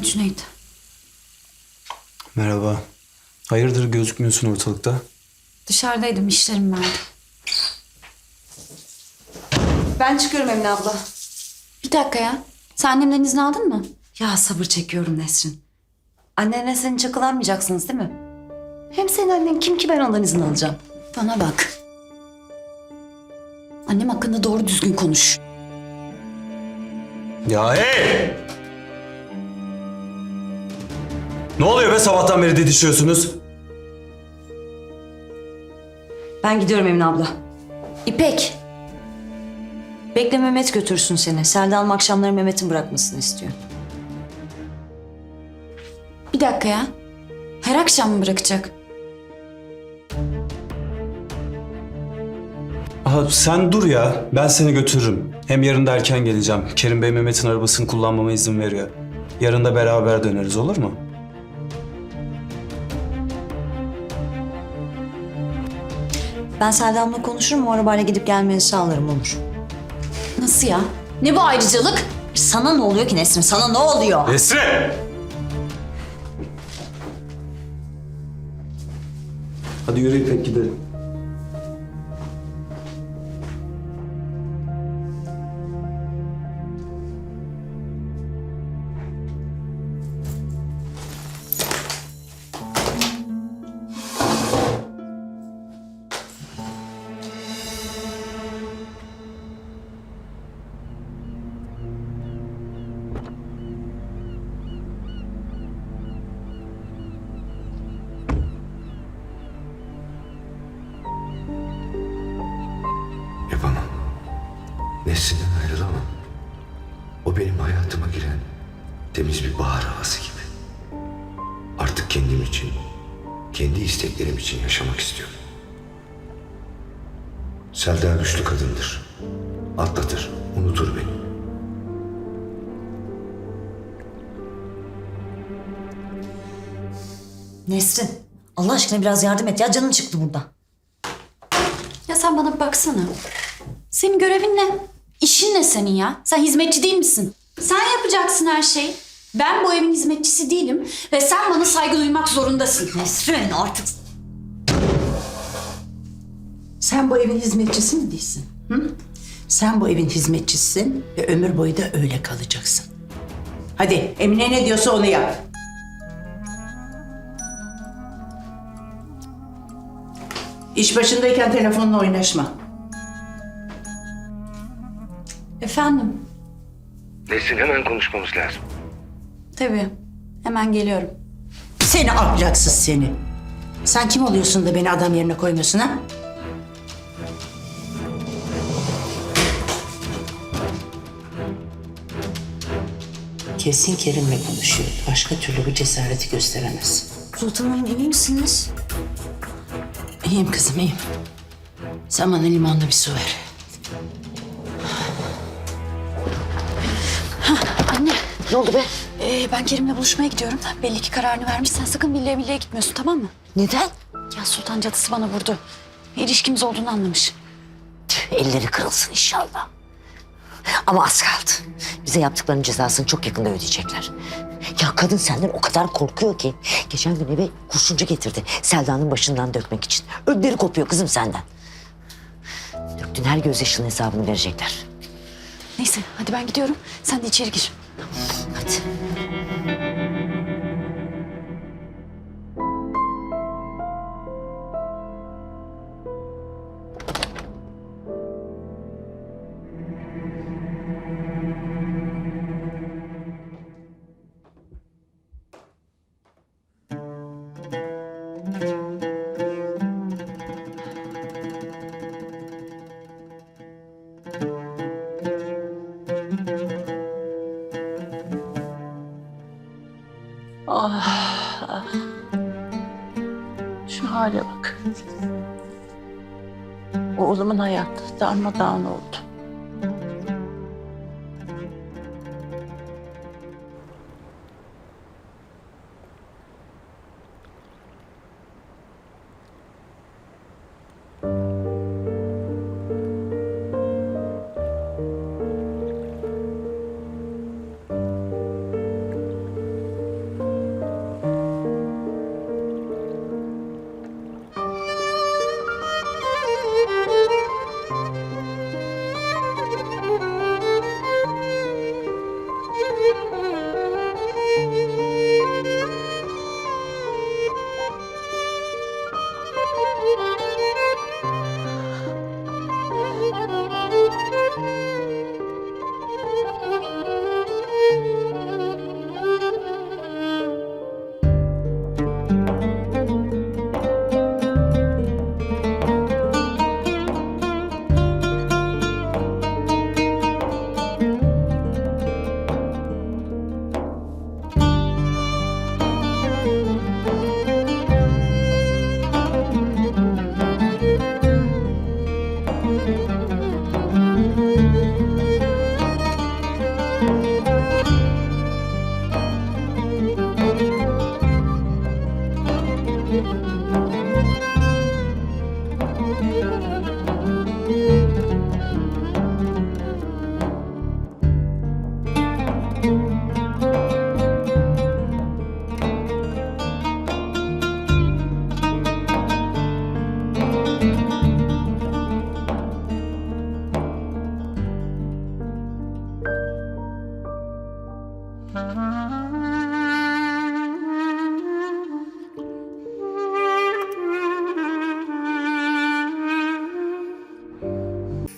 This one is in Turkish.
Evet Cüneyt. Merhaba. Hayırdır gözükmüyorsun ortalıkta? Dışarıdaydım işlerim vardı. Ben çıkıyorum Emine abla. Bir dakika ya. Sen annemden izin aldın mı? Ya sabır çekiyorum Nesrin. Annenle seni çakılanmayacaksınız değil mi? Hem senin annen kim ki ben ondan izin alacağım. Bana bak. Annem hakkında doğru düzgün konuş. Ya hey! Ne oluyor be sabahtan beri didişiyorsunuz? Ben gidiyorum Emine abla. İpek. Bekle Mehmet götürsün seni. Selda Hanım akşamları Mehmet'in bırakmasını istiyor. Bir dakika ya. Her akşam mı bırakacak? Aha, sen dur ya. Ben seni götürürüm. Hem yarın da erken geleceğim. Kerim Bey Mehmet'in arabasını kullanmama izin veriyor. Yarın da beraber döneriz olur mu? Ben Selda Hanım'la konuşurum. O arabayla gidip gelmeni sağlarım olur. Nasıl ya? Ne bu ayrıcalık? Sana ne oluyor ki Nesrin? Sana ne oluyor? Esre! Hadi yürü İpek gidelim. O benim hayatıma giren temiz bir bahar havası gibi. Artık kendim için, kendi isteklerim için yaşamak istiyorum. Selda güçlü kadındır. Atlatır, unutur beni. Nesrin. Allah aşkına biraz yardım et ya. Canın çıktı burada. Ya sen bana bir baksana. Senin görevin ne? İşin ne senin ya? Sen hizmetçi değil misin? Sen yapacaksın her şeyi. Ben bu evin hizmetçisi değilim ve sen bana saygı duymak zorundasın. Nesrin artık Sen bu evin hizmetçisi mi değilsin? Hı? Sen bu evin hizmetçisisin ve ömür boyu da öyle kalacaksın. Hadi Emine ne diyorsa onu yap. İş başındayken telefonla oynaşma. Efendim? Nesin hemen konuşmamız lazım. Tabii. Hemen geliyorum. Seni ahlaksız seni. Sen kim oluyorsun da beni adam yerine koymuyorsun ha? Kesin Kerim'le konuşuyor. Başka türlü bu cesareti gösteremez. Sultanım emin misiniz? İyiyim kızım iyiyim. Sen bana limonlu bir su ver. Ne oldu be? Ee, ben Kerim'le buluşmaya gidiyorum. Belli ki kararını vermişsen sakın billeye billeye gitmiyorsun tamam mı? Neden? Ya Sultan cadısı bana vurdu. İlişkimiz olduğunu anlamış. Elleri kırılsın inşallah. Ama az kaldı. Bize yaptıklarının cezasını çok yakında ödeyecekler. Ya kadın senden o kadar korkuyor ki. Geçen gün eve kurşuncu getirdi. Selda'nın başından dökmek için. Ödleri kopuyor kızım senden. Döktüğün her gözyaşının hesabını verecekler. Neyse hadi ben gidiyorum. Sen de içeri gir. it. Hadi. Şu hale bak. Oğlumun hayatı darmadağın oldu.